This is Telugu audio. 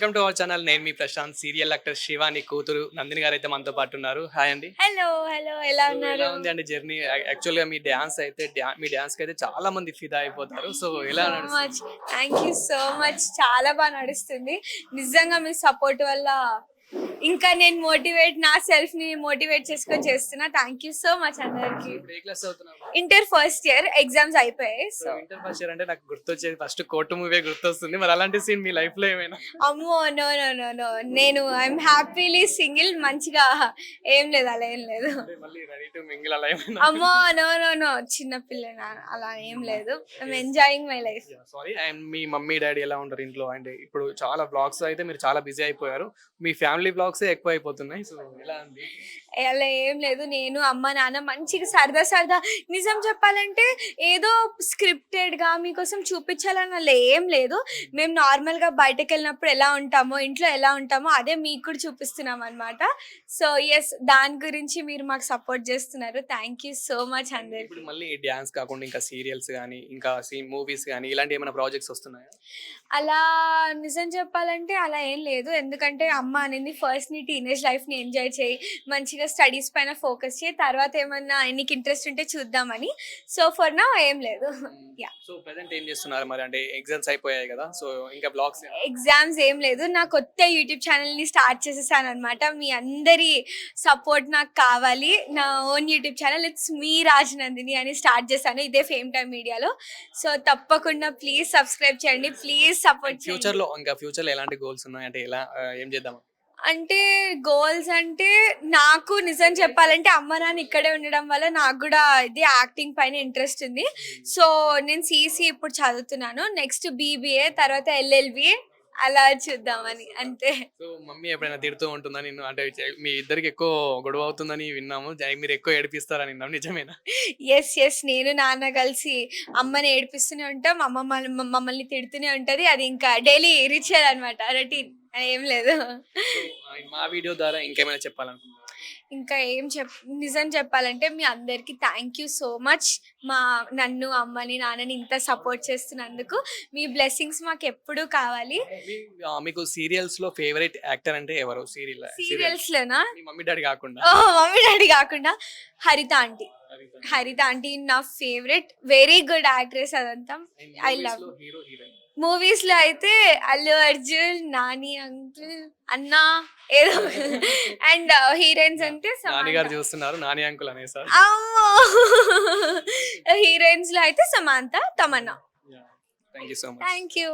అవర్ ఛానల్ నేను మీ ప్రశాంత్ సీరియల్ యాక్టర్ శివాని కూతురు నందిని గారు అయితే మనతో పాటు ఉన్నారు. హాయ్ అండి. హలో హలో ఎలా ఉన్నారు? ఎలా ఉంది అండి జర్నీ యాక్చువల్గా మీ డాన్స్ అయితే డా- మీ డాన్స్కి అయితే చాలా మంది ఫిదా అయిపోతారు. సో ఎలా నడుస్తుంది? Much thank you so much చాలా బాగా నడుస్తుంది. నిజంగా మీ సపోర్ట్ వల్ల ఇంకా నేను మోటివేట్ నా సెల్ఫ్ని మోటివేట్ చేసుకొని చేస్తున్నా. థ్యాంక్ యూ సో మచ్ అందరికి. ఇంటర్ ఫస్ట్ ఇయర్ ఎగ్జామ్స్ అయిపోయాయి సో ఇంటర్ ఫస్ట్ ఇయర్ అంటే నాకు గుర్తొచ్చేది ఫస్ట్ కోర్టు మూవీ గుర్తొస్తుంది. మరి అలాంటి సీన్ మీ లైఫ్లో ఏమైనా? అమ్మో నో నో నో నో నేను ఐఎమ్ హ్యాపీలీ సింగిల్ మంచిగా ఏం లేదు అలా ఏం లేదు. అమ్మో నో నో నో చిన్న పిల్ల అలా ఏం లేదు. I'm enjoying my life sorry and me mummy daddy ఎలా ఉంటారు ఇంట్లో? అండ్ ఇప్పుడు చాలా బ్లాగ్స్ అయితే మీరు చాలా బిజీ అయిపోయారు. మీ ఫ్యామిలీ టాక్స్ ఎక్కువ అయిపోతున్నాయి సో ఎలా ఉంది? అలా ఏం లేదు. నేను అమ్మ నాన్న మంచిగా సరదా సరదా నిజం చెప్పాలంటే ఏదో స్క్రిప్టెడ్గా మీకోసం చూపించాలని అలా ఏం లేదు. మేము నార్మల్గా బయటకు వెళ్ళినప్పుడు ఎలా ఉంటామో ఇంట్లో ఎలా ఉంటామో అదే మీకు కూడా చూపిస్తున్నాం అనమాట సో ఎస్ దాని గురించి మీరు మాకు సపోర్ట్ చేస్తున్నారు. థ్యాంక్ యూ సో మచ్ అందరికి ఇప్పుడు మళ్ళీ డ్యాన్స్ కాకుండా ఇంకా సీరియల్స్ కానీ ఇంకా మూవీస్ కానీ ఇలాంటి ఏమైనా ప్రాజెక్ట్స్ వస్తున్నాయా? అలా నిజం చెప్పాలంటే అలా ఏం లేదు. ఎందుకంటే అమ్మ అనేది ఫస్ట్ నీ టీనేజ్ లైఫ్ని ఎంజాయ్ చేయి. మంచిగా స్టడీస్ పైన ఫోకస్ చేయి. తర్వాత ఏమన్నా నీకు ఇంట్రెస్ట్ ఉంటే చూద్దామని. సో ఫర్ నా ఏం లేదు. Yeah. సో ప్రెసెంట్ ఏం చేస్తున్నారు మరి? అంటే ఎగ్జామ్స్ అయిపోయాయి కదా. సో ఇంకా బ్లాగ్స్ ఎగ్జామ్స్ ఏం లేదు. నా కొత్త యూట్యూబ్ ఛానల్ని స్టార్ట్ చేసేసాను అనమాట మీ అందరి సపోర్ట్ నాకు కావాలి. నా own YouTube channel it's me Rajanandini అని స్టార్ట్ చేశాను ఇదే ఫేమ్ టైమ్ మీడియాలో సో తప్పకుండా ప్లీజ్ సబ్స్క్రైబ్ చేయండి. ప్లీజ్ సపోర్ట్ ఫ్యూచర్లో ఇంకా ఫ్యూచర్లో ఎలాంటి గోల్స్ ఉన్నాయి? అంటే ఎలా ఏం చేద్దాం? అంటే గోల్స్ అంటే నాకు నిజం చెప్పాలంటే అమ్మ నాన్న ఇక్కడే ఉండడం వల్ల నాకు కూడా ఇది యాక్టింగ్ పైన ఇంట్రెస్ట్ ఉంది. సో నేను సీసీ ఇప్పుడు చదువుతున్నాను. నెక్స్ట్ బీబీఏ తర్వాత ఎల్ఎల్బి అలా చూద్దామని అంతే. సో మమ్మీ ఎప్పుడైనా తిడుతూ ఉంటుందా నిన్ను? అంటే మీ ఇద్దరికి ఎక్కువ గొడవ అవుతుందని విన్నాము. మీరు ఎక్కువ ఏడిపిస్తారని విన్నాము నిజమేనా? ఎస్ ఎస్ నేను నాన్న కలిసి అమ్మని ఏడిపిస్తూనే ఉంటాం. అమ్మ మమ్మ- మమ్మల్ని తిడుతూనే ఉంటది. అది ఇంకా డైలీ రిచువల్ అనమాట రొటీన్. ఏం లేదు. మా వీడియో ద్వారా ఇంకేమైనా చెప్పాలనుకుంటున్నాను ఇంకా ఏం చెప్ నిజం చెప్పాలంటే మీ అందరికీ థ్యాంక్ యూ సో మచ్ మా నన్ను అమ్మని నాన్నని ఇంత సపోర్ట్ చేస్తున్నందుకు. మీ బ్లెస్సింగ్స్ మాకు ఎప్పుడూ కావాలి. మీకు సీరియల్స్లో ఫేవరెట్ యాక్టర్ అంటే ఎవరు? సీరియల్ సీరియల్స్ లోనా? మీ మమ్మీ డాడీ కాకుండా. ఓ మమ్మీ డాడీ కాకుండా. హరిత ఆంటీ. హరిత. ఆంటీ నా ఫేవరెట్ వెరీ గుడ్ యాక్ట్రెస్ అదంతా. హీరో హీరోయిన్ మూవీస్లో అయితే అల్లు అర్జున్ నాని అంకుల్ అన్న ఏదో. అండ్ హీరోయిన్స్ అంటే నాన్నగారు సమాంత. చూస్తున్నారు నాని అంకుల్ హీరోయిన్స్లో అయితే Samantha Tamannaah. Thank you so much thank you